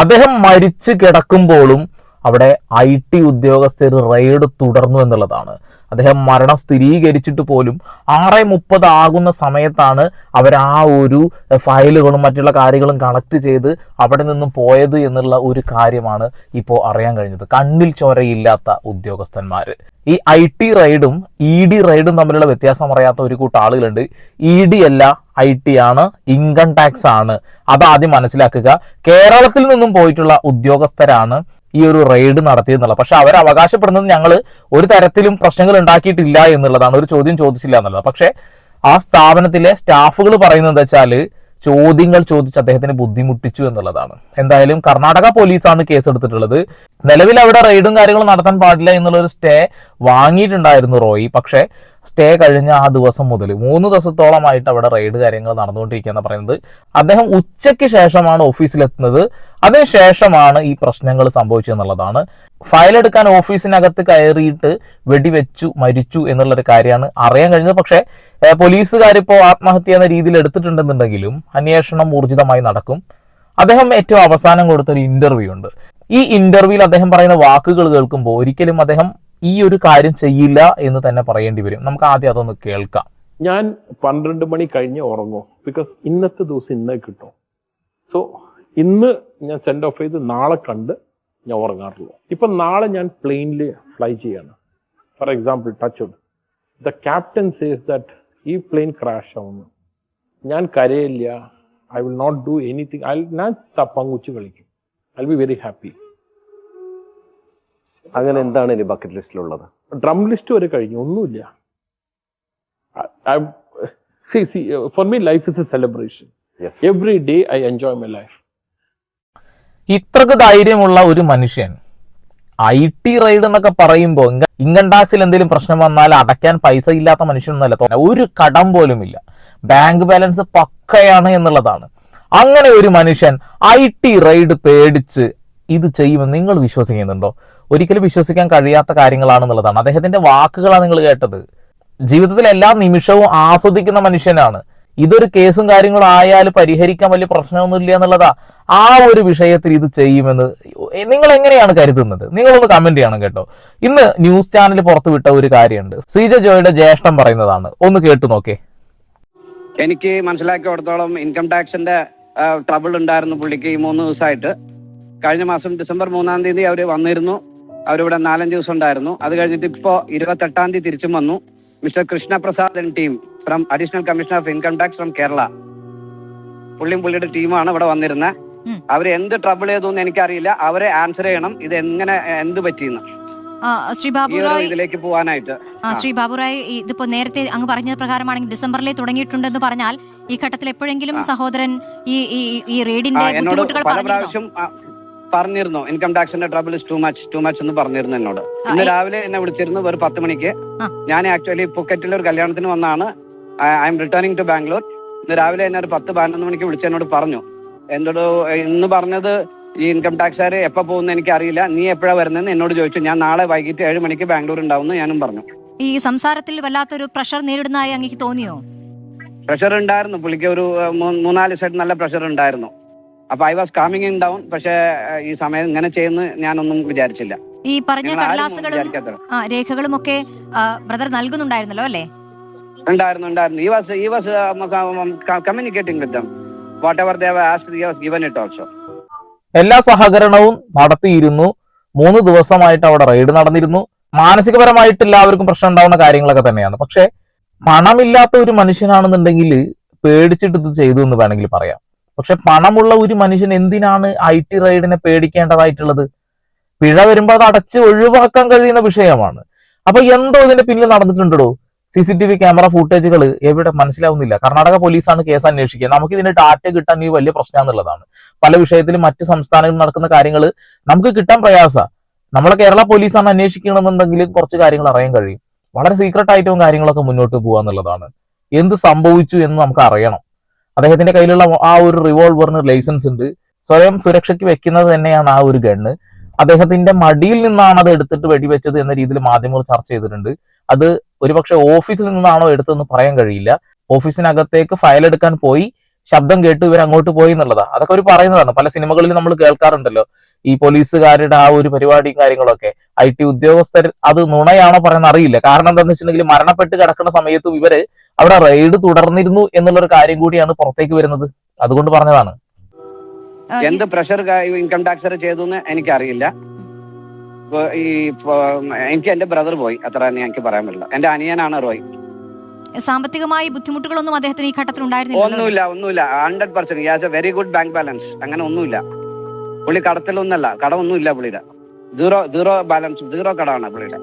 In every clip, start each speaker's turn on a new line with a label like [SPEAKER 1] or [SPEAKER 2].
[SPEAKER 1] അദ്ദേഹം മരിച്ചു കിടക്കുമ്പോഴും അവിടെ ഐ ടി ഉദ്യോഗസ്ഥർ റെയ്ഡ് തുടർന്നു എന്നുള്ളതാണ്. അദ്ദേഹം മരണം സ്ഥിരീകരിച്ചിട്ട് പോലും ആറ് മുപ്പത് ആകുന്ന സമയത്താണ് അവർ ആ ഒരു ഫയലുകളും മറ്റുള്ള കാര്യങ്ങളും കളക്ട് ചെയ്ത് അവിടെ നിന്നും പോയത് എന്നുള്ള ഒരു കാര്യമാണ് ഇപ്പോൾ അറിയാൻ കഴിഞ്ഞത്. കണ്ണിൽ ചോരയില്ലാത്ത ഉദ്യോഗസ്ഥന്മാർ ഈ ഐ ടി റൈഡും ഇ ഡി റൈഡും തമ്മിലുള്ള വ്യത്യാസം അറിയാത്ത ഒരു കൂട്ടം ആളുകളുണ്ട്. ഇ ഡി അല്ല ഐ ടി ആണ് ഇൻകം ടാക്സ് ആണ്. അത് ആദ്യം മനസ്സിലാക്കുക. കേരളത്തിൽ നിന്നും പോയിട്ടുള്ള ഉദ്യോഗസ്ഥരാണ് ഈ ഒരു റെയ്ഡ് നടത്തിയെന്നുള്ളത്. പക്ഷെ അവർ അവകാശപ്പെടുന്നത് ഞങ്ങൾ ഒരു തരത്തിലും പ്രശ്നങ്ങൾ ഉണ്ടാക്കിയിട്ടില്ല എന്നുള്ളതാണ്. ഒരു ചോദ്യം ചോദിച്ചില്ല എന്നുള്ളത്. പക്ഷെ ആ സ്ഥാപനത്തിലെ സ്റ്റാഫുകൾ പറയുന്നത് എന്താ വെച്ചാൽ ചോദ്യങ്ങൾ ചോദിച്ച് അദ്ദേഹത്തിന് ബുദ്ധിമുട്ടിച്ചു എന്നുള്ളതാണ്. എന്തായാലും കർണാടക പോലീസാണ് കേസ് എടുത്തിട്ടുള്ളത് നിലവിൽ അവിടെ റെയ്ഡും കാര്യങ്ങളും നടത്താൻ പാടില്ല എന്നുള്ള ഒരു സ്റ്റേ വാങ്ങിയിട്ടുണ്ടായിരുന്നു റോയി. പക്ഷേ സ്റ്റേ കഴിഞ്ഞ ആ ദിവസം മുതൽ മൂന്ന് ദിവസത്തോളമായിട്ട് അവിടെ റെയ്ഡ് കാര്യങ്ങൾ നടന്നുകൊണ്ടിരിക്കുകയെന്ന് പറയുന്നത് അദ്ദേഹം ഉച്ചയ്ക്ക് ശേഷമാണ് ഓഫീസിലെത്തുന്നത്. അതിനുശേഷമാണ് ഈ പ്രശ്നങ്ങൾ സംഭവിച്ചതെന്നുള്ളതാണ്. ഫയൽ എടുക്കാൻ ഓഫീസിനകത്ത് കയറിയിട്ട് വെടിവെച്ചു മരിച്ചു എന്നുള്ളൊരു കാര്യമാണ് അറിയാൻ കഴിഞ്ഞത്. പക്ഷേ പോലീസുകാരിപ്പോൾ ആത്മഹത്യ എന്ന രീതിയിൽ എടുത്തിട്ടുണ്ടെന്നുണ്ടെങ്കിലും അന്വേഷണം ഊർജിതമായി നടക്കും. അദ്ദേഹം ഏറ്റവും അവസാനം കൊടുത്ത ഒരു ഇന്റർവ്യൂ ഉണ്ട്. ഈ ഇന്റർവ്യൂവിൽ അദ്ദേഹം പറയുന്ന വാക്കുകൾ കേൾക്കുമ്പോൾ ഒരിക്കലും അദ്ദേഹം ഈ ഒരു കാര്യം ചെയ്യില്ല എന്ന് തന്നെ പറയേണ്ടി വരും. നമുക്ക് ആദ്യം അതൊന്ന് കേൾക്കാം.
[SPEAKER 2] ഞാൻ പന്ത്രണ്ട് മണി കഴിഞ്ഞ് ഉറങ്ങും. ബിക്കോസ് ഇന്നത്തെ ദിവസം ഇന്നേ കിട്ടും. സോ ഇന്ന് ഞാൻ സെൻഡ് ഓഫ് ചെയ്ത് നാളെ കണ്ട് ഞാൻ ഉറങ്ങാറുള്ളൂ. ഇപ്പം നാളെ ഞാൻ പ്ലെയിനിൽ ഫ്ലൈ ചെയ്യാണ്. For example touch the captain says that ഈ പ്ലെയിൻ ക്രാഷ് ആവുന്നു. ഞാൻ കരയില്ല. I will not do anything I ഞാൻ പങ്കുച്ച് കളിക്കും. ഐ ബി വെരി ഹാപ്പി
[SPEAKER 3] അങ്ങനെ എന്താണ് ഇനി ബക്കറ്റ് ലിസ്റ്റിലുള്ളത്
[SPEAKER 2] ഡ്രം ലിസ്റ്റ് വരെ കഴിഞ്ഞു ഒന്നുമില്ല. For me life is a celebration. Every day I enjoy my life
[SPEAKER 1] ഇത്രക്ക് ധൈര്യമുള്ള ഒരു മനുഷ്യൻ ഐ ടി റൈഡ് എന്നൊക്കെ പറയുമ്പോൾ ഇൻകം ടാക്സിൽ എന്തെങ്കിലും പ്രശ്നം വന്നാൽ അടയ്ക്കാൻ പൈസ ഇല്ലാത്ത മനുഷ്യനൊന്നല്ല ഒരു കടം പോലും ഇല്ല. ബാങ്ക് ബാലൻസ് പക്കയാണ് എന്നുള്ളതാണ്. അങ്ങനെ ഒരു മനുഷ്യൻ ഐ ടി റൈഡ് പേടിച്ച് ഇത് ചെയ്യുമെന്ന് നിങ്ങൾ വിശ്വസിക്കുന്നുണ്ടോ? ഒരിക്കലും വിശ്വസിക്കാൻ കഴിയാത്ത കാര്യങ്ങളാണെന്നുള്ളതാണ്. അദ്ദേഹത്തിന്റെ വാക്കുകളാണ് നിങ്ങൾ കേട്ടത്. ജീവിതത്തിൽ എല്ലാ നിമിഷവും ആസ്വദിക്കുന്ന മനുഷ്യനാണ്. ഇതൊരു കേസും കാര്യങ്ങളും ആയാൽ പരിഹരിക്കാൻ വലിയ പ്രശ്നമൊന്നുമില്ല എന്നുള്ളതാ ആ ഒരു വിഷയത്തിൽ ഇത് ചെയ്യുമെന്ന് നിങ്ങൾ എങ്ങനെയാണ് കരുതുന്നത്? നിങ്ങളൊന്ന് കമന്റ് ചെയ്യണം കേട്ടോ. ഇന്ന് ന്യൂസ് ചാനൽ പുറത്തുവിട്ട ഒരു കാര്യമുണ്ട്. സീജ ജോയുടെ ജ്യേഷ്ഠം പറയുന്നതാണ്. ഒന്ന് കേട്ടു നോക്കേ.
[SPEAKER 4] എനിക്ക് മനസ്സിലാക്കിയോടത്തോളം ഇൻകം ടാക്സിന്റെ ട്രബിൾ ഉണ്ടായിരുന്നു പുള്ളിക്ക് ഈ മൂന്ന് ദിവസമായിട്ട്. കഴിഞ്ഞ മാസം ഡിസംബർ മൂന്നാം തീയതി അവർ വന്നിരുന്നു. അവരിവിടെ നാലഞ്ച് ദിവസം ഉണ്ടായിരുന്നു. അത് കഴിഞ്ഞിട്ട് ഇപ്പോ ഇരുപത്തെട്ടാം തീയതി തിരിച്ചും വന്നു. Mister Krishnaprasadan team from additional commissioner of income tax from Kerala. പുള്ളിയും പുള്ളിയുടെ ടീമാണ് ഇവിടെ വന്നിരുന്നത്. അവർ എന്ത് ട്രബിൾ ചെയ്തു എന്ന് എനിക്കറിയില്ല. അവരെ ആൻസർ ചെയ്യണം. ഇത് എങ്ങനെ എന്ത് പറ്റിയെന്ന്
[SPEAKER 5] ശ്രീ
[SPEAKER 4] ബാബു റായ്
[SPEAKER 5] ബാബുറായ്
[SPEAKER 4] ഇതിലേക്ക്
[SPEAKER 5] പോവാനായിട്ട്. ശ്രീ ബാബുറായ് ഇതിപ്പോ നേരത്തെ അങ്ങ് പറഞ്ഞ പ്രകാരമാണെങ്കിൽ ഡിസംബറിലെ തുടങ്ങിയിട്ടുണ്ടെന്ന് പറഞ്ഞാൽ ഈ ഘട്ടത്തിൽ എപ്പോഴെങ്കിലും സഹോദരൻ ഈ ഈ റെയ്ഡിന്റെ ബുദ്ധിമുട്ടുകൾ
[SPEAKER 4] പല
[SPEAKER 5] പറഞ്ഞിരുന്നോ
[SPEAKER 4] income ടാക്സിന്റെ trouble is too much too much എന്ന് പറഞ്ഞിരുന്നു എന്നോട്. ഇന്ന് രാവിലെ എന്നെ വിളിച്ചിരുന്നു ഒരു പത്ത് മണിക്ക്. ഞാൻ ആക്ച്വലി പുക്കറ്റിൽ ഒരു കല്യാണത്തിന് വന്നാണ്. I'm returning to Bangalore ഇന്ന് രാവിലെ എന്നെ ഒരു പത്ത് പതിനൊന്ന് മണിക്ക് വിളിച്ച് എന്നോട് പറഞ്ഞു. എന്നോട് ഇന്ന് പറഞ്ഞത് ഈ ഇൻകം ടാക്സുകാർ എപ്പോ പോകുന്ന എനിക്ക് അറിയില്ല നീ എപ്പോഴാ വരുന്നതെന്ന് എന്നോട് ചോദിച്ചു. ഞാൻ നാളെ വൈകിട്ട് ഏഴ് മണിക്ക് ബാംഗ്ലൂർ ഉണ്ടാവും ഞാനും പറഞ്ഞു.
[SPEAKER 5] ഈ സംസാരത്തിൽ വല്ലാത്തൊരു പ്രഷർ നേരിടുന്നതായി അങ്ങേക്ക് തോന്നിയോ?
[SPEAKER 4] പ്രഷർ ഉണ്ടായിരുന്നു. പുള്ളിക്ക് ഒരു മൂന്നാൽ സൈഡ് നല്ല പ്രഷർ ഉണ്ടായിരുന്നു. അപ്പൊ I was calming in down പക്ഷേ ഈ സമയം ഇങ്ങനെ ചെയ്യുന്ന ഞാനൊന്നും വിചാരിച്ചില്ല.
[SPEAKER 5] ഈ പറഞ്ഞ കടലാസുകളും രേഖകളും ഒക്കെ ബ്രദർ നൽകുന്നുണ്ടായിരുന്നല്ലോ അല്ലേ?
[SPEAKER 4] ഉണ്ടായിരുന്നു ഉണ്ടായിരുന്നു. He was he was communicating with them whatever they've was given it also
[SPEAKER 1] എല്ലാ സഹകരണവും നടത്തിയിരുന്നു. മൂന്ന് ദിവസമായിട്ട് അവിടെ റെയ്ഡ് നടന്നിരുന്നു. മാനസികപരമായിട്ട് എല്ലാവർക്കും പ്രശ്നം ഉണ്ടാവുന്ന കാര്യങ്ങളൊക്കെ തന്നെയാണ്. പക്ഷെ പണമില്ലാത്ത ഒരു മനുഷ്യനാണെന്നുണ്ടെങ്കിൽ പേടിച്ചിട്ട് ഇത് ചെയ്തു എന്ന് വേണമെങ്കിൽ പറയാം. പക്ഷെ പണമുള്ള ഒരു മനുഷ്യൻ എന്തിനാണ് ഐ ടി റൈഡിനെ പേടിക്കേണ്ടതായിട്ടുള്ളത്? പിഴ വരുമ്പോൾ അത് അടച്ച് ഒഴിവാക്കാൻ കഴിയുന്ന വിഷയമാണ്. അപ്പൊ എന്തോ ഇതിന്റെ പിന്നിൽ നടന്നിട്ടുണ്ടോ C C T V camera ഫുട്ടേജുകൾ എവിടെ മനസ്സിലാവുന്നില്ല. കർണാടക പോലീസാണ് കേസ് അന്വേഷിക്കുക. നമുക്ക് ഇതിന്റെ ഡാറ്റ കിട്ടാൻ ഈ വലിയ പ്രശ്നമാണെന്നുള്ളതാണ്. പല വിഷയത്തിലും മറ്റ് സംസ്ഥാനങ്ങളിൽ നടക്കുന്ന കാര്യങ്ങൾ നമുക്ക് കിട്ടാൻ പ്രയാസ. നമ്മളെ കേരള പോലീസാണ് അന്വേഷിക്കണമെന്നുണ്ടെങ്കിൽ കുറച്ച് കാര്യങ്ങൾ അറിയാൻ കഴിയും. വളരെ സീക്രട്ട് ആയിട്ടും കാര്യങ്ങളൊക്കെ മുന്നോട്ട് പോകാന്നുള്ളതാണ് എന്ത് സംഭവിച്ചു എന്ന് നമുക്ക് അറിയണം. അദ്ദേഹത്തിന്റെ കയ്യിലുള്ള ആ ഒരു റിവോൾവറിന് ലൈസൻസ് ഉണ്ട്. സ്വയം സുരക്ഷയ്ക്ക് വെക്കുന്നത് തന്നെയാണ് ആ ഒരു ഗണ്ണ് അദ്ദേഹത്തിന്റെ മടിയിൽ നിന്നാണ് അത് എടുത്തിട്ട് വെടിവെച്ചത് എന്ന രീതിയിൽ മാധ്യമങ്ങൾ ചർച്ച ചെയ്തിട്ടുണ്ട്. അത് ഒരുപക്ഷെ ഓഫീസിൽ നിന്നാണോ എടുത്തതെന്ന് പറയാൻ കഴിയില്ല. ഓഫീസിനകത്തേക്ക് ഫയൽ എടുക്കാൻ പോയി ശബ്ദം കേട്ട് ഇവർ അങ്ങോട്ട് പോയി എന്നുള്ളതാണ് അതൊക്കെ ഒരു പറയുന്നതാണ്. പല സിനിമകളിൽ നമ്മൾ കേൾക്കാറുണ്ടല്ലോ. ഈ പോലീസുകാരുടെ ആ ഒരു പരിപാടിയും കാര്യങ്ങളൊക്കെ. ഐ ടി ഉദ്യോഗസ്ഥർ അത് നുണയാണോ പറയുന്ന അറിയില്ല. കാരണം എന്താണെന്ന് വെച്ചിട്ടുണ്ടെങ്കിൽ മരണപ്പെട്ട് കിടക്കുന്ന സമയത്തും ഇവർ അവിടെ റെയ്ഡ് തുടർന്നിരുന്നു എന്നുള്ള ഒരു കാര്യം കൂടിയാണ് പുറത്തേക്ക് വരുന്നത്. അതുകൊണ്ട് പറഞ്ഞതാണ്.
[SPEAKER 4] എന്ത് പ്രഷർ ഇൻകം ടാക്സർ ചെയ്തു എന്ന് എനിക്കറിയില്ല. ഈ എനിക്ക് എന്റെ ബ്രദർ പോയി. അത്ര തന്നെ എനിക്ക് പറയാൻ പറ്റില്ല. എന്റെ അനിയനാണ് റോയ്.
[SPEAKER 5] സാമ്പത്തികമായി ബുദ്ധിമുട്ടുകളൊന്നും അദ്ദേഹത്തിന് ഈ ഘട്ടത്തിൽ ഉണ്ടായിരുന്നില്ല
[SPEAKER 4] ഒന്നുമില്ല ഒന്നുമില്ല. Hundred percent has a very good bank balance അങ്ങനെ ഒന്നുമില്ല. പുള്ളി കടത്തിലൊന്നല്ല. കടമൊന്നുമില്ല പുള്ളിയുടെ. സീറോ സീറോ ബാലൻസ് സീറോ കടമാണ് പുള്ളിയുടെ.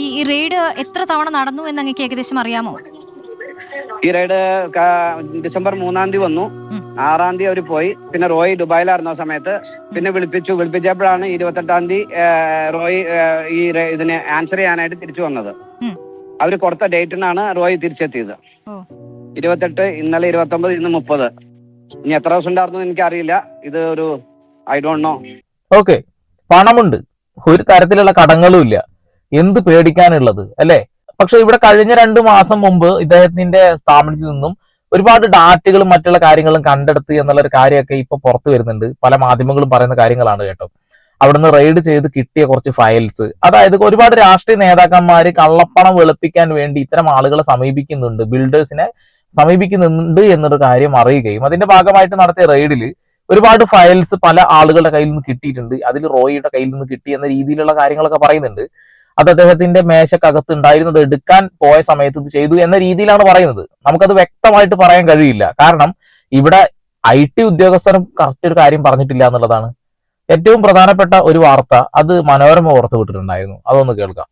[SPEAKER 5] ഈ ഈ റെയ്ഡ് എത്ര തവണ നടന്നു എന്ന് അങ്ങേക്ക് ഏകദേശം അറിയാമോ?
[SPEAKER 4] ഈ റൈഡ് ഡിസംബർ മൂന്നാം തീയതി വന്നു. ആറാം തീയതി അവർ പോയി. പിന്നെ റോയ് ദുബായിലായിരുന്നു ആ സമയത്ത്. പിന്നെ വിളിപ്പിച്ചു. വിളിപ്പിച്ചപ്പോഴാണ് ഇരുപത്തെട്ടാം തീയതി റോയ് ഈ ഇതിന് ആൻസർ ചെയ്യാനായിട്ട് തിരിച്ചു വന്നത്. അവർ കൊടുത്ത ഡേറ്റിനാണ് റോയ് തിരിച്ചെത്തിയത്. ഇരുപത്തെട്ട് ഇന്നലെ ഇരുപത്തൊമ്പത് ഇന്ന് മുപ്പത്. ഇനി എത്ര ദിവസം ഉണ്ടായിരുന്നു എനിക്കറിയില്ല. ഇത് ഒരു ഐ ഡോണ്ട് നോ.
[SPEAKER 1] ഓക്കെ. പണമുണ്ട്. ഒരു തരത്തിലുള്ള കടങ്ങളും ഇല്ല. എന്ത് പേടിക്കാനുള്ളത്? അല്ലേ? പക്ഷെ ഇവിടെ കഴിഞ്ഞ രണ്ടു മാസം മുമ്പ് ഇദ്ദേഹത്തിന്റെ സ്ഥാപനത്തിൽ നിന്നും ഒരുപാട് ഡാറ്റകളും മറ്റുള്ള കാര്യങ്ങളും കണ്ടെടുത്ത് എന്നുള്ള ഒരു കാര്യമൊക്കെ ഇപ്പൊ പുറത്തു വരുന്നുണ്ട്. പല മാധ്യമങ്ങളും പറയുന്ന കാര്യങ്ങളാണ് കേട്ടോ. അവിടുന്ന് റെയ്ഡ് ചെയ്ത് കിട്ടിയ കുറച്ച് ഫയൽസ്. അതായത് ഒരുപാട് രാഷ്ട്രീയ നേതാക്കന്മാർ കള്ളപ്പണം വെളുപ്പിക്കാൻ വേണ്ടി ഇത്തരം ആളുകളെ സമീപിക്കുന്നുണ്ട്. ബിൽഡേഴ്സിനെ സമീപിക്കുന്നുണ്ട് എന്നൊരു കാര്യം അറിയുകയും അതിന്റെ ഭാഗമായിട്ട് നടത്തിയ റെയ്ഡിൽ ഒരുപാട് ഫയൽസ് പല ആളുകളുടെ കയ്യിൽ നിന്ന് കിട്ടിയിട്ടുണ്ട്. അതിൽ റോയിയുടെ കയ്യിൽ നിന്ന് കിട്ടി എന്ന രീതിയിലുള്ള കാര്യങ്ങളൊക്കെ പറയുന്നുണ്ട്. അത് അദ്ദേഹത്തിന്റെ മേശക്കകത്ത് ഉണ്ടായിരുന്നത് എടുക്കാൻ പോയ സമയത്ത് ഇത് ചെയ്തു എന്ന രീതിയിലാണ് പറയുന്നത്. നമുക്കത് വ്യക്തമായിട്ട് പറയാൻ കഴിയില്ല. കാരണം ഇവിടെ ഐ ടി ഉദ്യോഗസ്ഥരും കറക്റ്റ് ഒരു കാര്യം പറഞ്ഞിട്ടില്ല എന്നുള്ളതാണ്. ഏറ്റവും പ്രധാനപ്പെട്ട ഒരു വാർത്ത അത് മനോരമ ഓർത്തു വിട്ടിട്ടുണ്ടായിരുന്നു അതൊന്ന് കേൾക്കാം.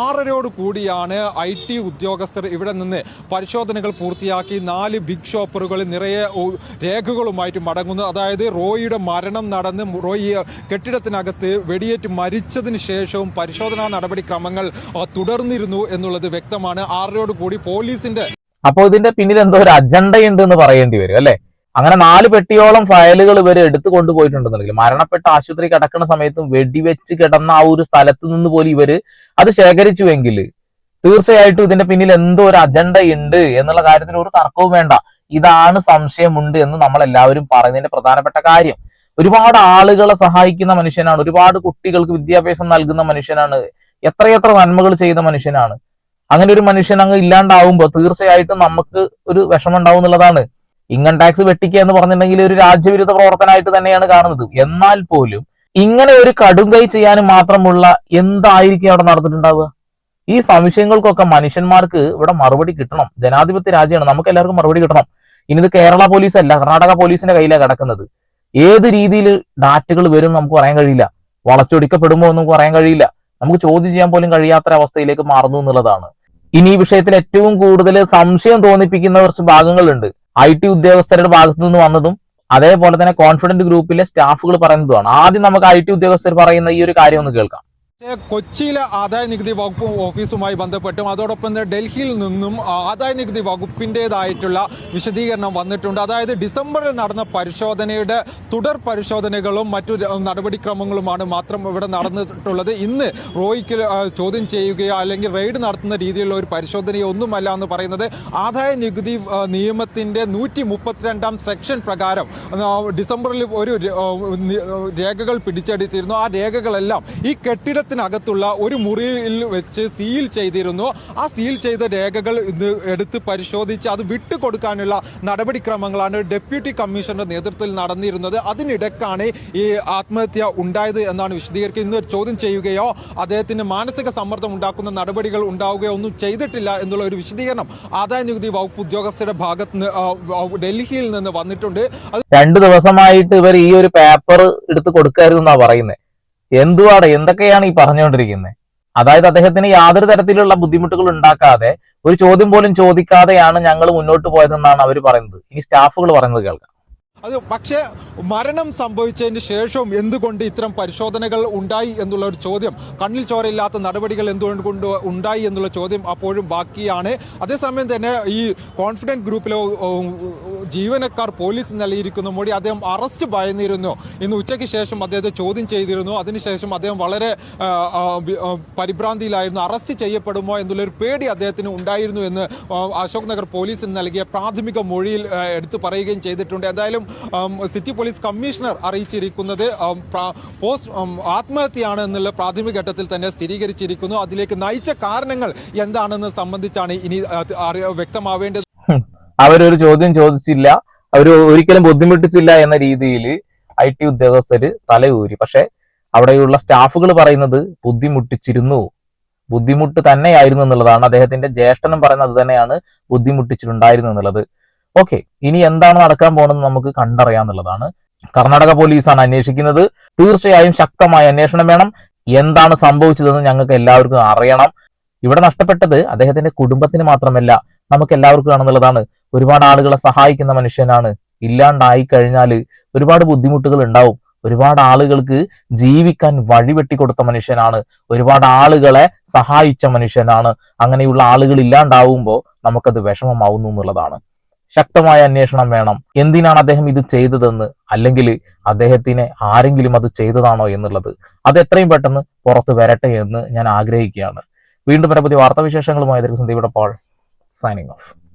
[SPEAKER 6] ആറരയോട് കൂടിയാണ് ഐ ടി ഉദ്യോഗസ്ഥർ ഇവിടെ നിന്ന് പരിശോധനകൾ പൂർത്തിയാക്കി നാല് ബിഗ് ഷോപ്പറുകളിൽ നിറയെ രേഖകളുമായിട്ട് മടങ്ങുന്നത്. അതായത് റോയിയുടെ മരണം നടന്ന് റോയി കെട്ടിടത്തിനകത്ത് വെടിയേറ്റ് മരിച്ചതിന് ശേഷവും പരിശോധനാ നടപടിക്രമങ്ങൾ തുടർന്നിരുന്നു എന്നുള്ളത് വ്യക്തമാണ്. ആറരയോട് കൂടി പോലീസിന്റെ
[SPEAKER 1] അപ്പോൾ ഇതിന്റെ പിന്നിൽ എന്തോ ഒരു അജണ്ടയുണ്ട് എന്ന് പറയേണ്ടി വരും അല്ലെ? അങ്ങനെ നാല് പെട്ടിയോളം ഫയലുകൾ ഇവർ എടുത്തു കൊണ്ടുപോയിട്ടുണ്ടെന്നുണ്ടെങ്കിൽ മരണപ്പെട്ട ആശുപത്രി കിടക്കുന്ന സമയത്തും വെടിവെച്ച് കിടന്ന ആ ഒരു സ്ഥലത്ത് നിന്ന് പോലും ഇവർ അത് ശേഖരിച്ചുവെങ്കിൽ തീർച്ചയായിട്ടും ഇതിന്റെ പിന്നിൽ എന്തോ ഒരു അജണ്ട ഉണ്ട് എന്നുള്ള കാര്യത്തിൽ ഒരു തർക്കവും വേണ്ട. ഇതാണ് സംശയമുണ്ട് എന്ന് നമ്മൾ എല്ലാവരും പറയുന്നതിന്റെ പ്രധാനപ്പെട്ട കാര്യം. ഒരുപാട് ആളുകളെ സഹായിക്കുന്ന മനുഷ്യനാണ് ഒരുപാട് കുട്ടികൾക്ക് വിദ്യാഭ്യാസം നൽകുന്ന മനുഷ്യനാണ് എത്രയെത്ര നന്മകൾ ചെയ്ത മനുഷ്യനാണ്. അങ്ങനെ ഒരു മനുഷ്യൻ അങ്ങ് ഇല്ലാണ്ടാവുമ്പോൾ തീർച്ചയായിട്ടും നമുക്ക് ഒരു വിഷമം ഉണ്ടാവും എന്നുള്ളതാണ്. ഇൻകം ടാക്സ് വെട്ടിക്കുക എന്ന് പറഞ്ഞിട്ടുണ്ടെങ്കിൽ ഒരു രാജ്യവിരുദ്ധ പ്രവർത്തനമായിട്ട് തന്നെയാണ് കാണുന്നത്. എന്നാൽ പോലും ഇങ്ങനെ ഒരു കടുംകൈ ചെയ്യാനും മാത്രമുള്ള എന്തായിരിക്കും അവിടെ നടന്നിട്ടുണ്ടാവുക? ഈ സംശയങ്ങൾക്കൊക്കെ മനുഷ്യന്മാർക്ക് ഇവിടെ മറുപടി കിട്ടണം. ജനാധിപത്യ രാജ്യമാണ്. നമുക്ക് എല്ലാവർക്കും മറുപടി കിട്ടണം. ഇനി ഇത് കേരള പോലീസ് അല്ല കർണാടക പോലീസിന്റെ കയ്യിലാണ് കിടക്കുന്നത്. ഏത് രീതിയിൽ ഡാറ്റകൾ വരും നമുക്ക് പറയാൻ കഴിയില്ല. വളച്ചൊടിക്കപ്പെടുമോ എന്ന് നമുക്ക് പറയാൻ കഴിയില്ല. നമുക്ക് ചോദ്യം ചെയ്യാൻ പോലും കഴിയാത്ത അവസ്ഥയിലേക്ക് മാറുന്നു എന്നുള്ളതാണ്. ഇനി ഈ വിഷയത്തിൽ ഏറ്റവും കൂടുതൽ സംശയം തോന്നിപ്പിക്കുന്ന കുറച്ച് ഭാഗങ്ങളുണ്ട്. ഐ ടി ഉദ്യോഗസ്ഥരുടെ ഭാഗത്തു നിന്ന് വന്നതും അതേപോലെ തന്നെ കോൺഫിഡന്റ് ഗ്രൂപ്പിലെ സ്റ്റാഫുകൾ പറയുന്നതുമാണ്. ആദ്യം നമുക്ക് ഐ ടി ഉദ്യോഗസ്ഥർ പറയുന്ന ഈ ഒരു കാര്യം ഒന്ന് കേൾക്കാം.
[SPEAKER 6] കൊച്ചിയിലെ ആദായ നികുതി വകുപ്പ് ഓഫീസുമായി ബന്ധപ്പെട്ടും അതോടൊപ്പം തന്നെ ഡൽഹിയിൽ നിന്നും ആദായ നികുതി വകുപ്പിന്റെതായിട്ടുള്ള വിശദീകരണം വന്നിട്ടുണ്ട്. അതായത് ഡിസംബറിൽ നടന്ന പരിശോധനയുടെ തുടർ പരിശോധനകളും മറ്റു നടപടിക്രമങ്ങളുമാണ് മാത്രം ഇവിടെ നടന്നിട്ടുള്ളത്. ഇന്ന് റോയ്ക്ക് ചോദ്യം ചെയ്യുകയോ അല്ലെങ്കിൽ റെയ്ഡ് നടത്തുന്ന രീതിയിലുള്ള ഒരു പരിശോധനയോ ഒന്നുമല്ല എന്ന് പറയുന്നത് ആദായ നികുതി നിയമത്തിന്റെ നൂറ്റി മുപ്പത്തിരണ്ടാം സെക്ഷൻ പ്രകാരം ഡിസംബറിൽ ഒരു രേഖകൾ പിടിച്ചെടുത്തിരുന്നു. ആ രേഖകളെല്ലാം ഈ കെട്ടിടത്തിനകത്തുള്ള ഒരു മുറിയിൽ വെച്ച് സീൽ ചെയ്തിരുന്നു. ആ സീൽ ചെയ്ത രേഖകൾ ഇന്ന് എടുത്ത് പരിശോധിച്ച് അത് വിട്ടുകൊടുക്കാനുള്ള നടപടിക്രമങ്ങളാണ് ഡെപ്യൂട്ടി കമ്മീഷണറുടെ നേതൃത്വത്തിൽ നടന്നിരുന്നത്. അതിനിടക്കാണ് ഈ ആത്മഹത്യ ഉണ്ടായത് എന്നാണ് വിശദീകരിക്കുക. ഇന്ന് ചോദ്യം ചെയ്യുകയോ അദ്ദേഹത്തിന് മാനസിക സമ്മർദ്ദം ഉണ്ടാക്കുന്ന നടപടികൾ ഉണ്ടാവുകയോ ഒന്നും ചെയ്തിട്ടില്ല എന്നുള്ള ഒരു വിശദീകരണം ആദായ നികുതി വകുപ്പ് ഉദ്യോഗസ്ഥരുടെ ഭാഗത്ത് ഡൽഹിയിൽ നിന്ന് വന്നിട്ടുണ്ട്.
[SPEAKER 1] രണ്ടു ദിവസമായിട്ട് ഇവർ ഈ ഒരു പേപ്പർ എടുത്ത് കൊടുക്കായിരുന്നു എന്നാ പറയുന്നത് എന്തുവാടെ? എന്തൊക്കെയാണ് ഈ പറഞ്ഞുകൊണ്ടിരിക്കുന്നത് അതായത് അദ്ദേഹത്തിന് യാതൊരു തരത്തിലുള്ള ബുദ്ധിമുട്ടുകൾ ഉണ്ടാക്കാതെ ഒരു ചോദ്യം പോലും ചോദിക്കാതെയാണ് ഞങ്ങൾ മുന്നോട്ട് പോയതെന്നാണ് അവർ പറയുന്നത്. ഇനി സ്റ്റാഫുകൾ പറയുന്നത് കേൾക്കാം.
[SPEAKER 6] അത് പക്ഷേ മരണം സംഭവിച്ചതിന് ശേഷവും എന്തുകൊണ്ട് ഇത്തരം പരിശോധനകൾ ഉണ്ടായി എന്നുള്ള ഒരു ചോദ്യം കണ്ണിൽ ചോരയില്ലാത്ത നടപടികൾ എന്തുകൊണ്ട് ഉണ്ടായി എന്നുള്ള ചോദ്യം അപ്പോഴും ബാക്കിയാണ്. അതേസമയം തന്നെ ഈ കോൺഫിഡന്റ് ഗ്രൂപ്പിലെ ജീവനക്കാർ പോലീസ് നൽകിയിരിക്കുന്ന മൊഴി അദ്ദേഹം അറസ്റ്റ് ഭയന്നിരുന്നു. ഇന്ന് ഉച്ചയ്ക്ക് ശേഷം അദ്ദേഹത്തെ ചോദ്യം ചെയ്തിരുന്നു. അതിനുശേഷം അദ്ദേഹം വളരെ പരിഭ്രാന്തിയിലായിരുന്നു. അറസ്റ്റ് ചെയ്യപ്പെടുമോ എന്നുള്ളൊരു പേടി അദ്ദേഹത്തിന് ഉണ്ടായിരുന്നു എന്ന് അശോക് നഗർ പോലീസിന് നൽകിയ പ്രാഥമിക മൊഴിയിൽ എടുത്തു പറയുകയും ചെയ്തിട്ടുണ്ട്. എന്തായാലും സിറ്റി പോലീസ് കമ്മീഷണർ അറിയിച്ചിരിക്കുന്നത് പോസ്റ്റ് ആത്മഹത്യയാണ് എന്നുള്ള പ്രാഥമിക ഘട്ടത്തിൽ തന്നെ സ്ഥിരീകരിച്ചിരിക്കുന്നു. അതിലേക്ക് നയിച്ച കാരണങ്ങൾ എന്താണെന്ന് സംബന്ധിച്ചാണ് ഇനി വ്യക്തമാവേണ്ടത്.
[SPEAKER 1] അവരൊരു ചോദ്യം ചോദിച്ചില്ല. അവർ ഒരിക്കലും ബുദ്ധിമുട്ടിച്ചില്ല എന്ന രീതിയിൽ ഐ ടി ഉദ്യോഗസ്ഥര് തലയൂരി. പക്ഷെ അവിടെയുള്ള സ്റ്റാഫുകൾ പറയുന്നത് ബുദ്ധിമുട്ടിച്ചിരുന്നു. ബുദ്ധിമുട്ട് തന്നെയായിരുന്നു എന്നുള്ളതാണ്. അദ്ദേഹത്തിന്റെ ജ്യേഷ്ഠനും പറയുന്നത് അത് തന്നെയാണ് ബുദ്ധിമുട്ടിച്ചിട്ടുണ്ടായിരുന്നു എന്നുള്ളത്. ഓക്കെ ഇനി എന്താണ് നടക്കാൻ പോകുന്നത് നമുക്ക് കണ്ടറിയാന്നുള്ളതാണ്. കർണാടക പോലീസാണ് അന്വേഷിക്കുന്നത്. തീർച്ചയായും ശക്തമായ അന്വേഷണം വേണം. എന്താണ് സംഭവിച്ചതെന്ന് ഞങ്ങൾക്ക് എല്ലാവർക്കും അറിയണം. ഇവിടെ നഷ്ടപ്പെട്ടത് അദ്ദേഹത്തിന്റെ കുടുംബത്തിന് മാത്രമല്ല നമുക്ക് എല്ലാവർക്കും ആണെന്നുള്ളതാണ്. ഒരുപാട് ആളുകളെ സഹായിക്കുന്ന മനുഷ്യനാണ്. ഇല്ലാണ്ടായി കഴിഞ്ഞാൽ ഒരുപാട് ബുദ്ധിമുട്ടുകൾ ഉണ്ടാവും. ഒരുപാട് ആളുകൾക്ക് ജീവിക്കാൻ വഴി വെട്ടിക്കൊടുത്ത മനുഷ്യനാണ്. ഒരുപാട് ആളുകളെ സഹായിച്ച മനുഷ്യനാണ്. അങ്ങനെയുള്ള ആളുകൾ ഇല്ലാണ്ടാവുമ്പോൾ നമുക്കത് വിഷമമാവുന്നു എന്നുള്ളതാണ്. ശക്തമായ അന്വേഷണം വേണം. എന്തിനാണ് അദ്ദേഹം ഇത് ചെയ്തതെന്ന്? അല്ലെങ്കിൽ അദ്ദേഹത്തിന് ആരെങ്കിലും അത് ചെയ്തതാണോ എന്നുള്ളത്. അത് എത്രയും പെട്ടെന്ന് പുറത്ത് വരട്ടെ എന്ന് ഞാൻ ആഗ്രഹിക്കുകയാണ്. വീണ്ടും പരപതി വാർത്താവിശേഷങ്ങളുമായി സന്ദീപ് പാൾ സൈനിങ് ഓഫ്